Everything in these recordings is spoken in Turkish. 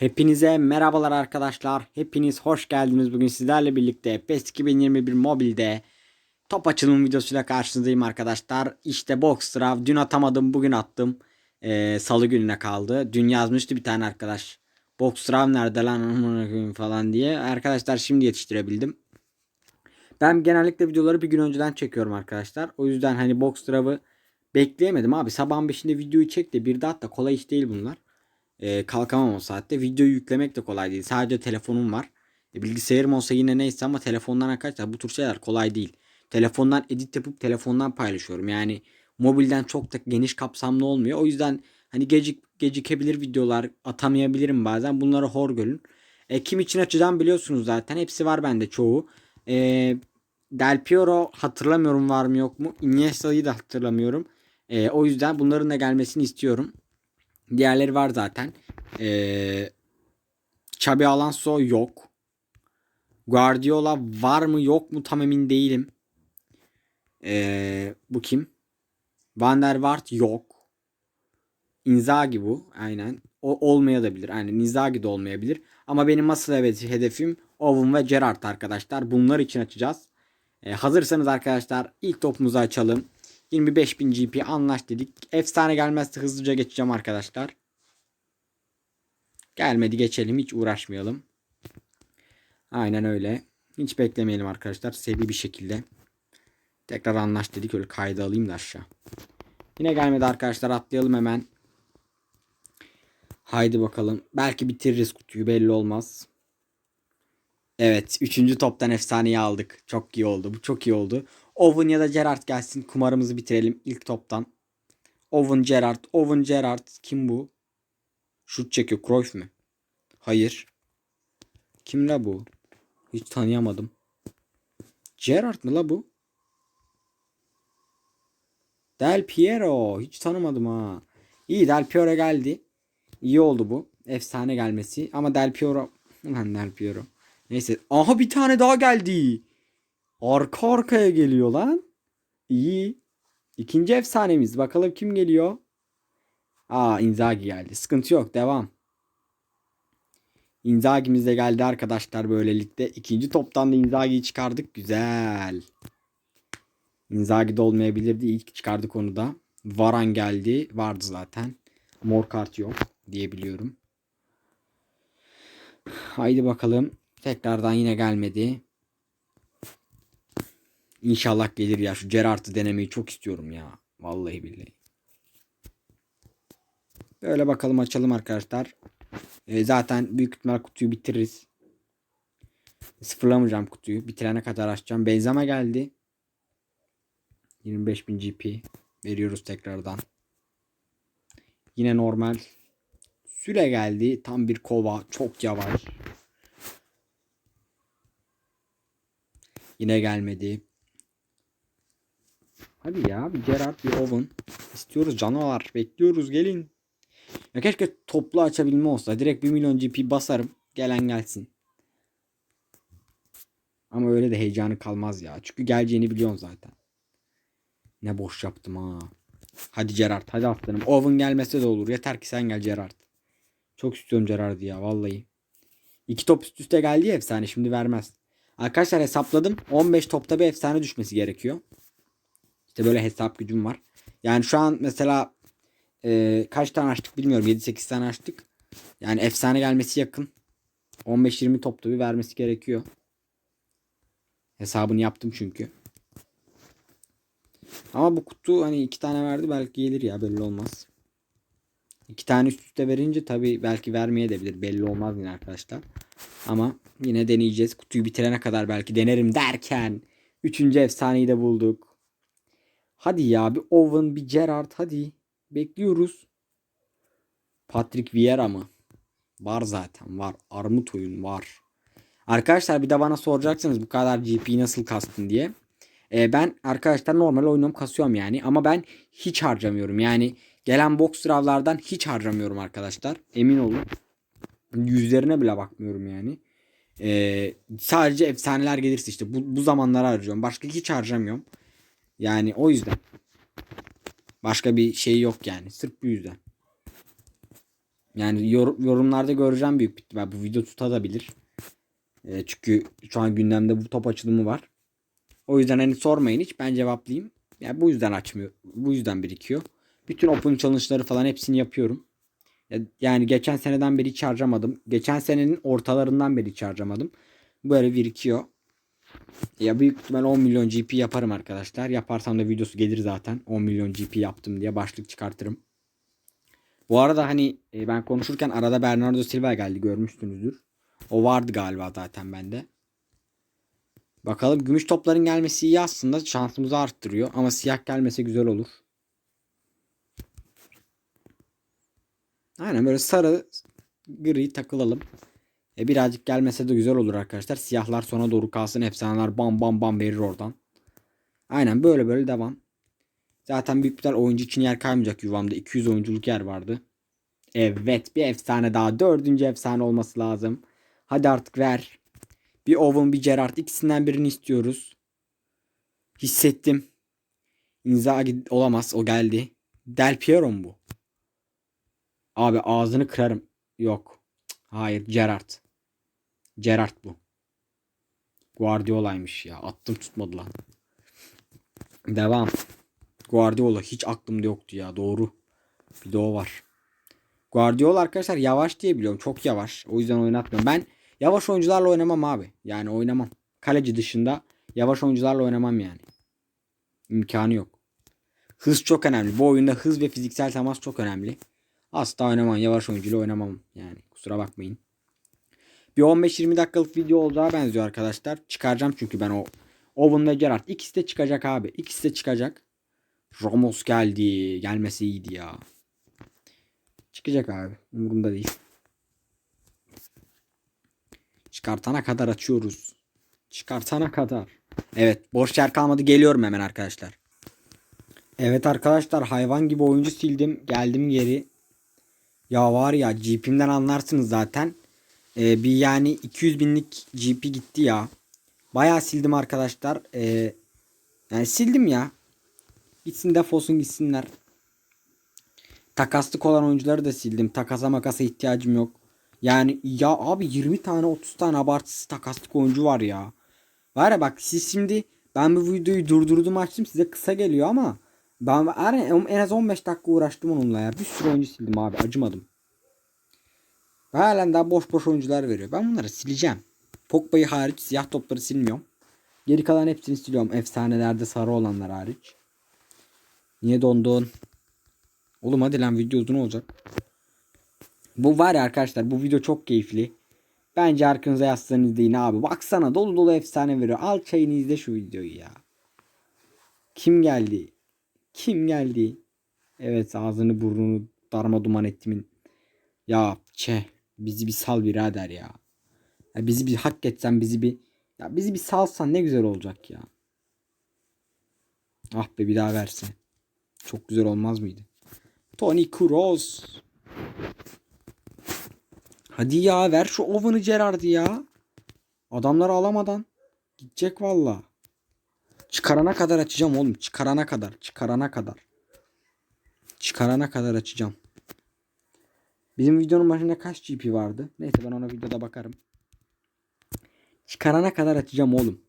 Hepinize merhabalar arkadaşlar. Hepiniz hoş geldiniz. Bugün sizlerle birlikte PES 2021 mobilde top açılım videosuyla karşınızdayım arkadaşlar. İşte box draw. Dün atamadım bugün attım. Ee, Salı gününe kaldı. Dün yazmıştı bir tane arkadaş. Box draw nerede lan falan diye. Arkadaşlar şimdi yetiştirebildim. Ben genellikle videoları bir gün önceden çekiyorum arkadaşlar. O yüzden hani box draw'ı bekleyemedim abi. Sabahın 5'inde videoyu çek de bir de at da kolay iş değil bunlar. Ee, kalkamam o saatte. Videoyu yüklemek de kolay değil. Sadece telefonum var. E, bilgisayarım olsa yine neyse ama telefondan arkadaşlar bu tür şeyler kolay değil. Telefondan edit yapıp telefondan paylaşıyorum. Yani mobilden çok da geniş kapsamlı olmuyor. O yüzden hani gecik gecikebilir videolar atamayabilirim bazen. Bunları hor görün. E, kim için açacağım biliyorsunuz zaten. Hepsi var bende çoğu. E, Del Piero hatırlamıyorum var mı yok mu. Iniesta'yı da hatırlamıyorum. E, o yüzden bunların da gelmesini istiyorum. Diğerleri var zaten. Ee, Xabi Alonso yok. Guardiola var mı yok mu tam emin değilim. Ee, bu kim? Van der Vaart yok. Inzaghi bu. Aynen. O olmayabilir. Aynen Inzaghi de olmayabilir. Ama benim asıl evet hedefim Owen ve Gerrard arkadaşlar. Bunlar için açacağız. Ee, hazırsanız arkadaşlar ilk topumuzu açalım. 25.000 GP anlaş dedik. Efsane gelmezse hızlıca geçeceğim arkadaşlar. Gelmedi geçelim hiç uğraşmayalım. Aynen öyle. Hiç beklemeyelim arkadaşlar. Sevi bir şekilde. Tekrar anlaş dedik. Öyle kaydı alayım da aşağı. Yine gelmedi arkadaşlar. Atlayalım hemen. Haydi bakalım. Belki bitiririz kutuyu belli olmaz. Evet. Üçüncü toptan efsaneyi aldık. Çok iyi oldu. Bu çok iyi oldu. Owen ya da Gerrard gelsin. Kumarımızı bitirelim ilk toptan. Owen Gerrard. Owen Gerrard. Kim bu? Şut çekiyor. Cruyff mu? Hayır. Kim la bu? Hiç tanıyamadım. Gerrard mı la bu? Del Piero. Hiç tanımadım ha. İyi Del Piero geldi. İyi oldu bu. Efsane gelmesi. Ama Del Piero. Ulan Del Piero. Neyse. Aha bir tane daha geldi. Arka arkaya geliyor lan. İyi. İkinci efsanemiz. Bakalım kim geliyor? Aa Inzaghi geldi. Sıkıntı yok. Devam. Inzaghi'miz de geldi arkadaşlar böylelikle. İkinci toptan da Inzaghi'yi çıkardık. Güzel. Inzaghi de olmayabilirdi. İlk çıkardık onu da. Varan geldi. Vardı zaten. Mor kart yok diyebiliyorum. Haydi bakalım. Tekrardan yine gelmedi. İnşallah gelir ya. Şu Gerard'ı denemeyi çok istiyorum ya. Vallahi billahi. Böyle bakalım açalım arkadaşlar. Ee, zaten büyük ihtimal kutuyu bitiririz. Sıfırlamayacağım kutuyu. Bitirene kadar açacağım. Benzema geldi. 25.000 GP. Veriyoruz tekrardan. Yine normal. Süre geldi. Tam bir kova. Çok yavaş. Yine gelmedi. Hadi ya bir Gerard bir Owen. İstiyoruz canavar. Bekliyoruz gelin. Ya keşke toplu açabilme olsa. Direkt 1 milyon GP basarım. Gelen gelsin. Ama öyle de heyecanı kalmaz ya. Çünkü geleceğini biliyorum zaten. Ne boş yaptım ha. Hadi Gerard hadi aslanım. Owen gelmese de olur. Yeter ki sen gel Gerard. Çok istiyorum Gerard'ı ya vallahi. İki top üst üste geldi ya efsane şimdi vermez. Arkadaşlar hesapladım. 15 topta bir efsane düşmesi gerekiyor. İşte böyle hesap gücüm var. Yani şu an mesela e, kaç tane açtık bilmiyorum. 7-8 tane açtık. Yani efsane gelmesi yakın. 15-20 topta bir vermesi gerekiyor. Hesabını yaptım çünkü. Ama bu kutu hani iki tane verdi belki gelir ya belli olmaz. İki tane üst üste verince tabi belki vermeye de bilir belli olmaz yine arkadaşlar. Ama yine deneyeceğiz. Kutuyu bitirene kadar belki denerim derken üçüncü efsaneyi de bulduk. Hadi ya bir Owen bir Gerrard hadi. Bekliyoruz. Patrick Vieira mı? Var zaten var. Armut oyun var. Arkadaşlar bir de bana soracaksınız bu kadar GP nasıl kastın diye. Ee, ben arkadaşlar normal oynuyorum kasıyorum yani. Ama ben hiç harcamıyorum. Yani gelen box draw'lardan hiç harcamıyorum arkadaşlar. Emin olun. Yüzlerine bile bakmıyorum yani. Ee, sadece efsaneler gelirse işte bu, bu zamanlara harcıyorum. Başka hiç harcamıyorum. Yani o yüzden. Başka bir şey yok yani. Sırf bu yüzden. Yani yor- yorumlarda göreceğim büyük ihtimal. Bu video tutabilir. E, çünkü şu an gündemde bu top açılımı var. O yüzden hani sormayın hiç ben cevaplayayım. Yani bu yüzden açmıyor. Bu yüzden birikiyor. Bütün open challenge'ları falan hepsini yapıyorum. Ya- Yani geçen seneden beri hiç harcamadım. Geçen senenin ortalarından beri hiç harcamadım. Böyle birikiyor. Ya büyük ihtimal 10 milyon GP yaparım arkadaşlar. Yaparsam da videosu gelir zaten. 10 milyon GP yaptım diye başlık çıkartırım. Bu arada hani e, ben konuşurken arada Bernardo Silva geldi görmüşsünüzdür. O vardı galiba zaten bende. Bakalım gümüş topların gelmesi iyi aslında şansımızı arttırıyor ama siyah gelmese güzel olur. Aynen böyle sarı gri takılalım. E birazcık gelmese de güzel olur arkadaşlar. Siyahlar sona doğru kalsın. Efsaneler bam bam bam verir oradan. Aynen böyle böyle devam. Zaten büyük bir oyuncu için yer kalmayacak yuvamda. 200 oyunculuk yer vardı. Evet bir efsane daha. Dördüncü efsane olması lazım. Hadi artık ver. Bir Owen bir Gerrard ikisinden birini istiyoruz. Hissettim. Inzaghi olamaz o geldi. Del Piero mu bu? Abi ağzını kırarım. Yok. Hayır Gerrard. Gerrard bu. Guardiola'ymış ya. Attım tutmadı lan. Devam. Guardiola hiç aklımda yoktu ya. Doğru. Bir de o var. Guardiola arkadaşlar yavaş diye biliyorum. Çok yavaş. O yüzden oynatmıyorum. Ben yavaş oyuncularla oynamam abi. Yani oynamam. Kaleci dışında yavaş oyuncularla oynamam yani. İmkanı yok. Hız çok önemli. Bu oyunda hız ve fiziksel temas çok önemli. Asla oynamam. Yavaş oyuncuyla oynamam. Yani kusura bakmayın. Bir 15-20 dakikalık video olacağı benziyor arkadaşlar. Çıkaracağım çünkü ben o Owen ve Gerrard. İkisi de çıkacak abi. İkisi de çıkacak. Ramos geldi. Gelmesi iyiydi ya. Çıkacak abi. Umurumda değil. Çıkartana kadar açıyoruz. Çıkartana kadar. Evet. Boş yer kalmadı. Geliyorum hemen arkadaşlar. Evet arkadaşlar hayvan gibi oyuncu sildim. Geldim geri. Ya var ya GP'mden anlarsınız zaten. Ee, bir yani 200 binlik GP gitti ya. Bayağı sildim arkadaşlar. Ee, yani sildim ya. Gitsin defolsun gitsinler. Takaslık olan oyuncuları da sildim. Takasa makasa ihtiyacım yok. Yani ya abi 20 tane 30 tane abartısı takaslık oyuncu var ya. Var ya bak siz şimdi ben bu videoyu durdurdum açtım size kısa geliyor ama ben en, en az 15 dakika uğraştım onunla ya. Bir sürü oyuncu sildim abi acımadım. Ve halen daha boş boş oyuncular veriyor. Ben bunları sileceğim. Pogba'yı hariç siyah topları silmiyorum. Geri kalan hepsini siliyorum. Efsanelerde sarı olanlar hariç. Niye dondun? Oğlum hadi lan video uzun olacak. Bu var ya arkadaşlar bu video çok keyifli. Bence arkanıza yaslanın izleyin abi. Baksana dolu dolu efsane veriyor. Al çayını izle şu videoyu ya. Kim geldi? Kim geldi? Evet ağzını burnunu darma duman ettimin. Ya çe bizi bir sal birader ya. ya bizi bir hak etsen bizi bir ya bizi bir salsan ne güzel olacak ya. Ah be bir daha verse. Çok güzel olmaz mıydı? Tony Kroos. Hadi ya ver şu Owen'ı Gerrard'ı ya. Adamları alamadan gidecek valla. Çıkarana kadar açacağım oğlum. Çıkarana kadar. Çıkarana kadar. Çıkarana kadar açacağım. Bizim videonun başında kaç GP vardı? Neyse ben ona videoda bakarım. Çıkarana kadar açacağım oğlum.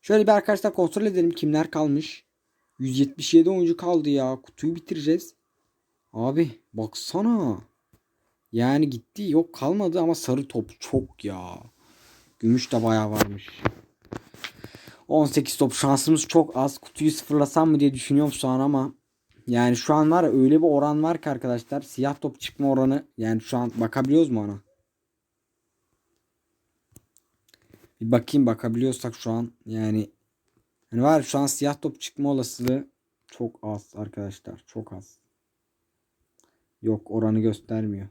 Şöyle bir arkadaşlar kontrol edelim kimler kalmış. 177 oyuncu kaldı ya. Kutuyu bitireceğiz. Abi baksana. Yani gitti yok kalmadı ama sarı top çok ya. Gümüş de bayağı varmış. 18 top şansımız çok az. Kutuyu sıfırlasam mı diye düşünüyorum şu an ama yani şu an var ya öyle bir oran var ki arkadaşlar. Siyah top çıkma oranı yani şu an bakabiliyoruz mu ona? Bir bakayım bakabiliyorsak şu an yani hani var şu an siyah top çıkma olasılığı çok az arkadaşlar. Çok az. Yok oranı göstermiyor.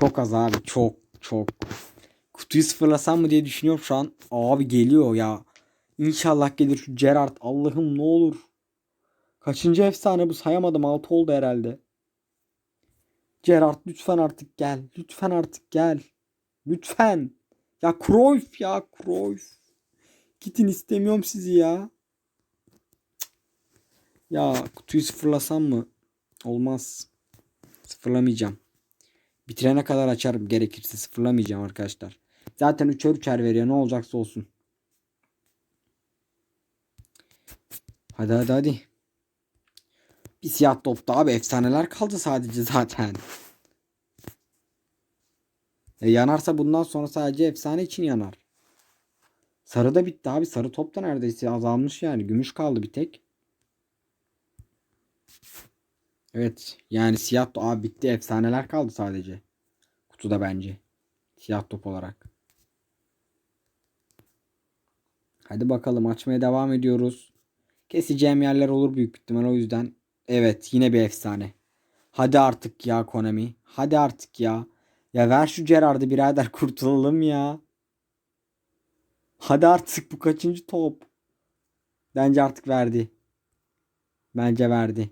Çok az abi çok çok. Kutuyu sıfırlasam mı diye düşünüyorum şu an. Abi geliyor ya. İnşallah gelir şu Gerard. Allah'ım ne olur. Kaçıncı efsane bu sayamadım. 6 oldu herhalde. Gerard lütfen artık gel. Lütfen artık gel. Lütfen. Ya Cruyff ya Cruyff. Gidin istemiyorum sizi ya. Ya kutuyu sıfırlasam mı? Olmaz. Sıfırlamayacağım. Bitirene kadar açarım gerekirse sıfırlamayacağım arkadaşlar. Zaten üçer üçer veriyor ne olacaksa olsun. Hadi hadi hadi. Bir siyah topta abi efsaneler kaldı sadece zaten. E yanarsa bundan sonra sadece efsane için yanar. Sarı da bitti abi. Sarı top da neredeyse azalmış yani. Gümüş kaldı bir tek. Evet. Yani siyah top abi bitti. Efsaneler kaldı sadece. Kutuda bence. Siyah top olarak. Hadi bakalım açmaya devam ediyoruz. Keseceğim yerler olur büyük ihtimal o yüzden. Evet yine bir efsane. Hadi artık ya Konami. Hadi artık ya. Ya ver şu Gerard'ı birader kurtulalım ya. Hadi artık bu kaçıncı top? Bence artık verdi. Bence verdi.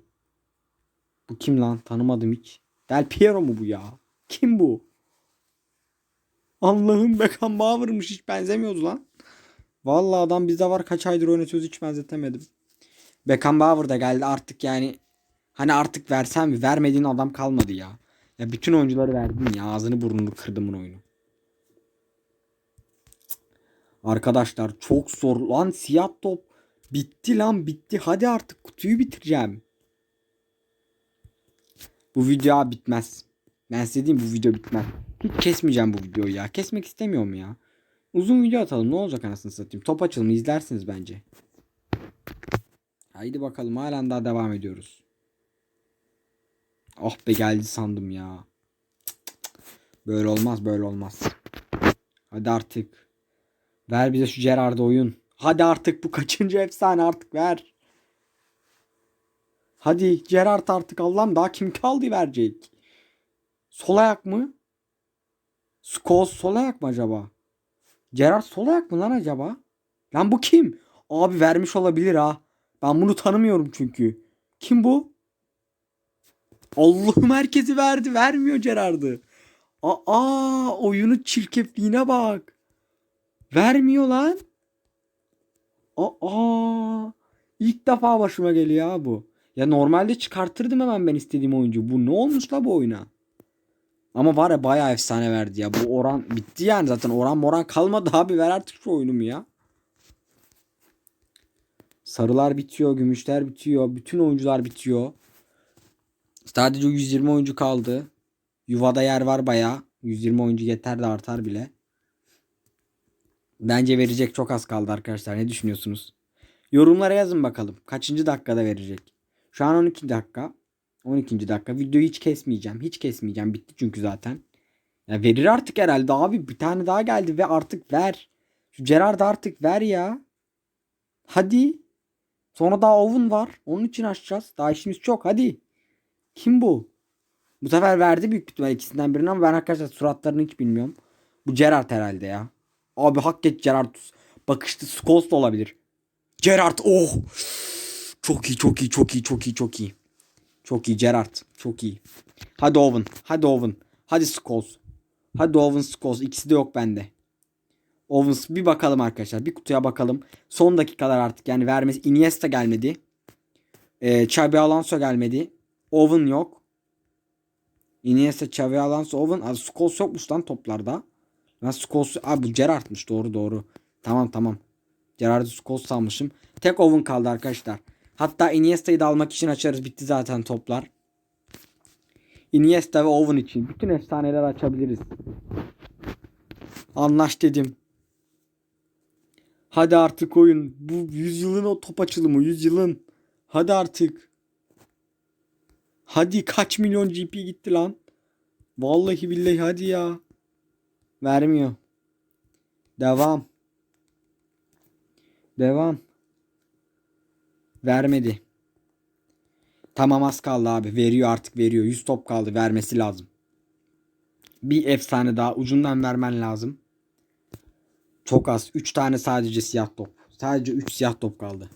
Bu kim lan? Tanımadım hiç. Del Piero mu bu ya? Kim bu? Allah'ım Beckenbauer'mış hiç benzemiyordu lan. Vallahi adam bizde var kaç aydır oynatıyoruz hiç benzetemedim. Beckenbauer da geldi artık yani. Hani artık versem mi? Vermediğin adam kalmadı ya. Ya bütün oyuncuları verdin ya. Ağzını burnunu kırdım oyunu. Arkadaşlar çok zor lan siyah top. Bitti lan bitti. Hadi artık kutuyu bitireceğim. Bu video bitmez. Ben size diyeyim bu video bitmez. Hiç kesmeyeceğim bu videoyu ya. Kesmek istemiyorum ya. Uzun video atalım ne olacak anasını satayım. Top açılımı izlersiniz bence. Haydi bakalım halen daha devam ediyoruz. Oh be geldi sandım ya. Böyle olmaz böyle olmaz. Hadi artık. Ver bize şu Gerard'ı oyun. Hadi artık bu kaçıncı efsane artık ver. Hadi Gerard artık Allah'ım daha kim kaldı verecek. Sol ayak mı? Scholes sol ayak mı acaba? Gerard sol ayak mı lan acaba? Lan bu kim? Abi vermiş olabilir ha. Ben bunu tanımıyorum çünkü. Kim bu? Allah'ım herkesi verdi. Vermiyor Gerard'ı. Aa oyunu çirkefliğine bak. Vermiyor lan. Aa ilk defa başıma geliyor ya bu. Ya normalde çıkartırdım hemen ben istediğim oyuncu. Bu ne olmuş la bu oyuna? Ama var ya bayağı efsane verdi ya. Bu oran bitti yani zaten. Oran moran kalmadı abi. Ver artık şu oyunumu ya. Sarılar bitiyor. Gümüşler bitiyor. Bütün oyuncular bitiyor. Sadece 120 oyuncu kaldı. Yuvada yer var bayağı. 120 oyuncu yeter de artar bile. Bence verecek çok az kaldı arkadaşlar. Ne düşünüyorsunuz? Yorumlara yazın bakalım. Kaçıncı dakikada verecek? Şu an 12 dakika. 12. dakika. Videoyu hiç kesmeyeceğim. Hiç kesmeyeceğim. Bitti çünkü zaten. Ya verir artık herhalde abi. Bir tane daha geldi ve artık ver. Şu Gerard artık ver ya. Hadi. Sonra daha Owen var. Onun için açacağız. Daha işimiz çok. Hadi. Kim bu? Bu sefer verdi büyük ihtimal ikisinden birini ama ben arkadaşlar suratlarını hiç bilmiyorum. Bu Gerard herhalde ya. Abi hak et Gerard. Bakıştı Scholes da olabilir. Gerard oh. Çok iyi çok iyi çok iyi çok iyi çok iyi. Çok iyi Gerard. Çok iyi. Hadi Owen. Hadi Owen. Hadi Scholes. Hadi Owen Scholes. İkisi de yok bende. Owen bir bakalım arkadaşlar. Bir kutuya bakalım. Son dakikalar artık yani vermesi. Iniesta gelmedi. Ee, Xabi Alonso gelmedi. Owen yok. Iniesta, Xavi Alonso, Owen. Abi Scholes yokmuş lan toplarda. Ben Scholes... Abi bu Gerrard'mış doğru doğru. Tamam tamam. Gerard'ı Scholes sanmışım. Tek Owen kaldı arkadaşlar. Hatta Iniesta'yı da almak için açarız. Bitti zaten toplar. Iniesta ve Owen için. Bütün efsaneler açabiliriz. Anlaş dedim. Hadi artık oyun. Bu yüzyılın o top açılımı. Yüzyılın. Hadi artık. Hadi kaç milyon GP gitti lan. Vallahi billahi hadi ya. Vermiyor. Devam. Devam. Vermedi. Tamam az kaldı abi. Veriyor artık veriyor. 100 top kaldı. Vermesi lazım. Bir efsane daha. Ucundan vermen lazım. Çok az. 3 tane sadece siyah top. Sadece 3 siyah top kaldı.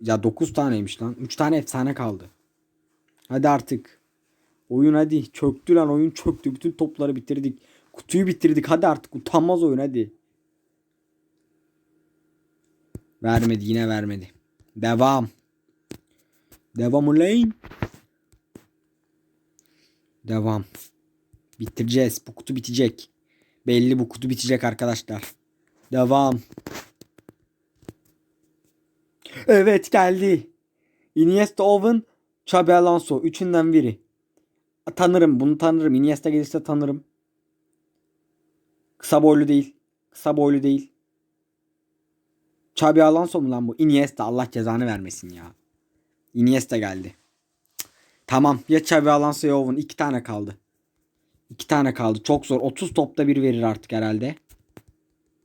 Ya 9 taneymiş lan. 3 tane efsane kaldı. Hadi artık. Oyun hadi. Çöktü lan oyun çöktü. Bütün topları bitirdik. Kutuyu bitirdik. Hadi artık utanmaz oyun hadi. Vermedi yine vermedi. Devam. Devam ulayın. Devam. Bitireceğiz. Bu kutu bitecek. Belli bu kutu bitecek arkadaşlar. Devam. Evet geldi. Iniesta Owen, Xabi Alonso. Üçünden biri. Tanırım bunu tanırım. Iniesta gelirse tanırım. Kısa boylu değil. Kısa boylu değil. Xabi Alonso mu lan bu? Iniesta Allah cezanı vermesin ya. Iniesta geldi. Tamam ya Xabi Alonso ya Owen. İki tane kaldı. İki tane kaldı. Çok zor. 30 topta bir verir artık herhalde.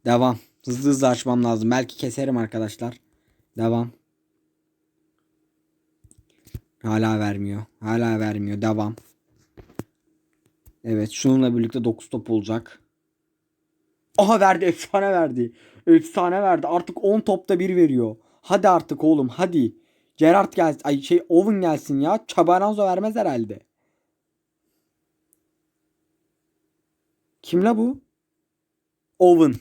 Devam. Hızlı hızlı açmam lazım. Belki keserim arkadaşlar. Devam. Hala vermiyor. Hala vermiyor. Devam. Evet şununla birlikte 9 top olacak. Aha verdi. Efsane verdi. Efsane verdi. Artık 10 topta bir veriyor. Hadi artık oğlum hadi. Gerard gelsin. Ay şey Owen gelsin ya. Chabaranzo vermez herhalde. Kim la bu? Owen.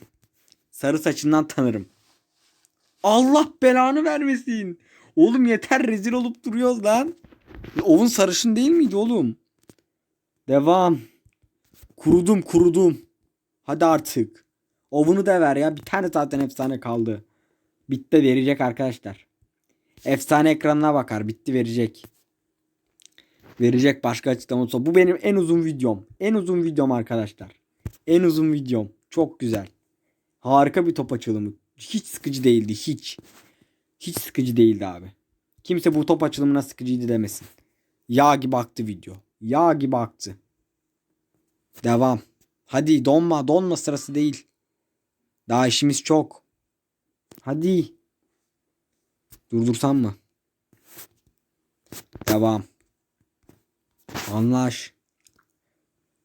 Sarı saçından tanırım. Allah belanı vermesin. Oğlum yeter rezil olup duruyoruz lan. Owen sarışın değil miydi oğlum? Devam. Kurudum kurudum. Hadi artık. Owen'u da ver ya. Bir tane zaten efsane kaldı. Bitti verecek arkadaşlar. Efsane ekranına bakar. Bitti verecek. Verecek başka açıklaması. Bu benim en uzun videom. En uzun videom arkadaşlar. En uzun videom. Çok güzel. Harika bir top açılımı. Hiç sıkıcı değildi. Hiç. Hiç sıkıcı değildi abi. Kimse bu top açılımına sıkıcıydı demesin. Yağ gibi aktı video. Yağ gibi aktı. Devam. Hadi donma. Donma sırası değil. Daha işimiz çok. Hadi. Durdursam mı? Devam. Anlaş.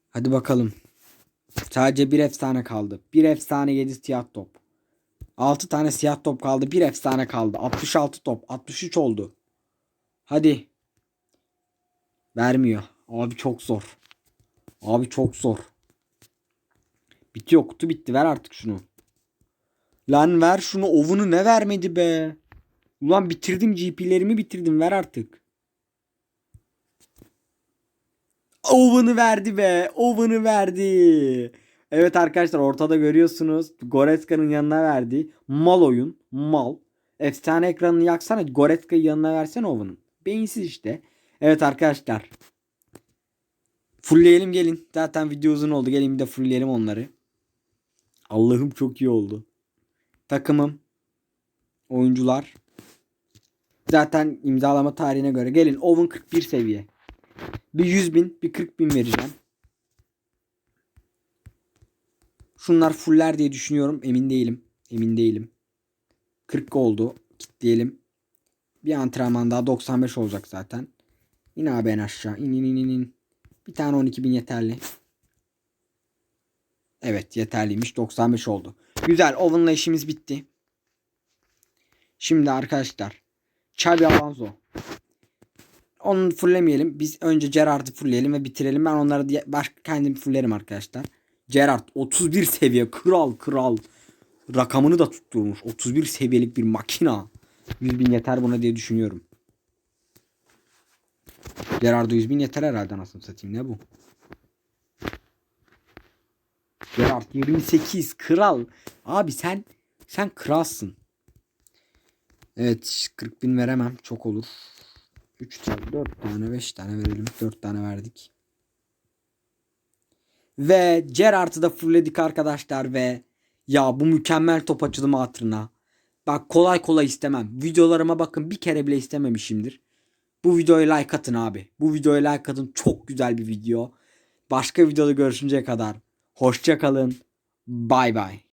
Hadi bakalım. Sadece bir efsane kaldı. Bir efsane 7 siyah top. 6 tane siyah top kaldı. Bir efsane kaldı. 66 top. 63 oldu. Hadi. Vermiyor. Abi çok zor. Abi çok zor. Bitiyor kutu bitti. Ver artık şunu. Lan ver şunu. Ovunu ne vermedi be. Ulan bitirdim GP'lerimi bitirdim. Ver artık. Oven'ı verdi be. Oven'ı verdi. Evet arkadaşlar ortada görüyorsunuz. Goreska'nın yanına verdi. Mal oyun. Mal. Efsane ekranını yaksana. Goreska'yı yanına versene Oven'ın. Beyinsiz işte. Evet arkadaşlar. Fullleyelim gelin. Zaten video uzun oldu. Gelin bir de fullleyelim onları. Allah'ım çok iyi oldu. Takımım. Oyuncular. Zaten imzalama tarihine göre. Gelin Oven 41 seviye. Bir 100 bin, bir 40 bin vereceğim. Şunlar fuller diye düşünüyorum. Emin değilim. Emin değilim. 40 oldu. Kitleyelim. Bir antrenman daha 95 olacak zaten. İn abi en aşağı. İn in in in. Bir tane 12 bin yeterli. Evet yeterliymiş. 95 oldu. Güzel. Oven'la işimiz bitti. Şimdi arkadaşlar. Xabi Alonso. Onu fulllemeyelim. Biz önce Gerard'ı fullleyelim ve bitirelim. Ben onları başka kendim fulllerim arkadaşlar. Gerard 31 seviye kral kral. Rakamını da tutturmuş. 31 seviyelik bir makina. 100 bin yeter buna diye düşünüyorum. Gerard'a 100 bin yeter herhalde nasıl satayım ne bu? Gerard 28 kral. Abi sen sen kralsın. Evet 40 bin veremem çok olur. 3 tane 4 tane 5 tane verelim. 4 tane verdik. Ve Gerard'ı da fullledik arkadaşlar ve ya bu mükemmel top açılımı hatırına. Bak kolay kolay istemem. Videolarıma bakın bir kere bile istememişimdir. Bu videoya like atın abi. Bu videoya like atın. Çok güzel bir video. Başka videoda görüşünceye kadar. Hoşça kalın. Bay bay.